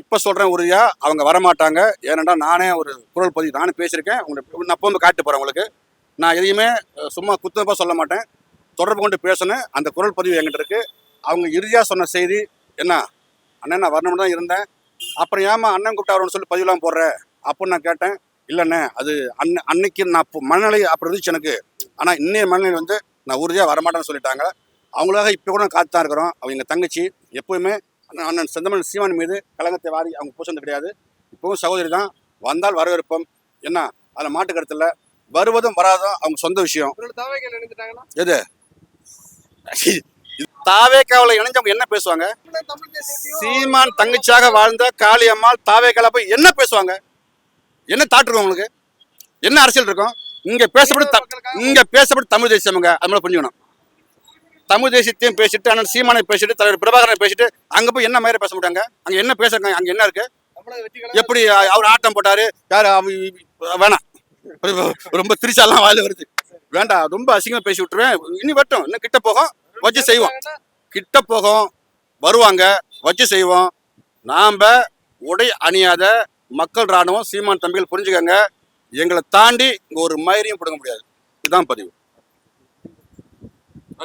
இப்போ சொல்கிறேன் உறுதியாக அவங்க வரமாட்டாங்க. ஏனென்றா நானே ஒரு குரல் பதிவு நானும் பேசியிருக்கேன். உங்களுக்கு நான் போகும்போது காட்டு போகிறேன் உங்களுக்கு. நான் எதையுமே சும்மா குத்தப்பாக சொல்ல மாட்டேன். தொடர்பு கொண்டு பேசணும். அந்த குரல் பதிவு என்கிட்ட இருக்குது அவங்க இறுதியாக சொன்ன செய்தி என்ன? அண்ணன் நான் வரணும்னு தான் இருந்தேன். அப்புறம் ஏமா அண்ணன் கூப்பிட்டாருன்னு சொல்லி பதிவுலாம் போடுறேன் அப்போ நான் கேட்டேன் இல்லைண்ணே அது அன்ன அன்னைக்கு நான் மனநிலை அப்படி இருந்துச்சு எனக்கு. ஆனால் இன்னைய மனநிலை வந்து நான் உறுதியாக வரமாட்டேன்னு சொல்லிட்டாங்க. அவங்களாக இப்போ கூட காத்து தான் இருக்கிறோம். அவங்க எங்கள் தங்கச்சி எப்போவுமே அண்ணன் செந்தமன் சீமான் மீது கலங்கத்தை வாரி அவங்க பூசந்து கிடையாது. இப்போவும் சகோதரி தான். வந்தால் வரவேற்போம். என்ன அதில் மாட்டு கருத்தில் வருவதும் வராதும் அவங்க சொந்த விஷயம். எது? தாவேக்காவில் இணைஞ்சவங்க என்ன பேசுவாங்க? சீமான் தங்கச்சியாக வாழ்ந்த காளியம்மாள் தாவேக்கால போய் என்ன பேசுவாங்க? என்ன தாட் இருக்கும் உங்களுக்கு? என்ன அரசியல் இருக்கும்? இங்க பேசப்பட்டு த- இங்க பேசப்பட்டு தமிழ் தேசியமுங்க அது புரிஞ்சுக்கணும். தமிழ் தேசியத்தையும் பேசிட்டு அண்ணன் சீமானை பேசிட்டு தலைவர் பிரபாகரனை பேசிட்டு அங்க போய் என்ன மாதிரி பேச மாட்டாங்க? அங்க என்ன பேசுறாங்க? அங்க என்ன இருக்கு? எப்படி அவர் ஆட்டம் போட்டாரு? யாரு வேணாம். ரொம்ப திரிச்சாலாம் வாயில வருது. வேண்டாம் ரொம்ப அசிங்கமா பேசி விட்டுருவேன். இனி வரட்டும் இன்னும் கிட்ட போகும். வச்சு செய்வோம். கிட்ட போகும். வருவாங்க. வச்சு செய்வோம். நாம் உடை அணியாத மக்கள் ராணுவம் சீமான் தம்பிகள் புரிஞ்சுக்கங்க. எங்களை தாண்டி இங்கே ஒரு மயிரையும் பிடுங்க முடியாது. இதுதான் பதிவு.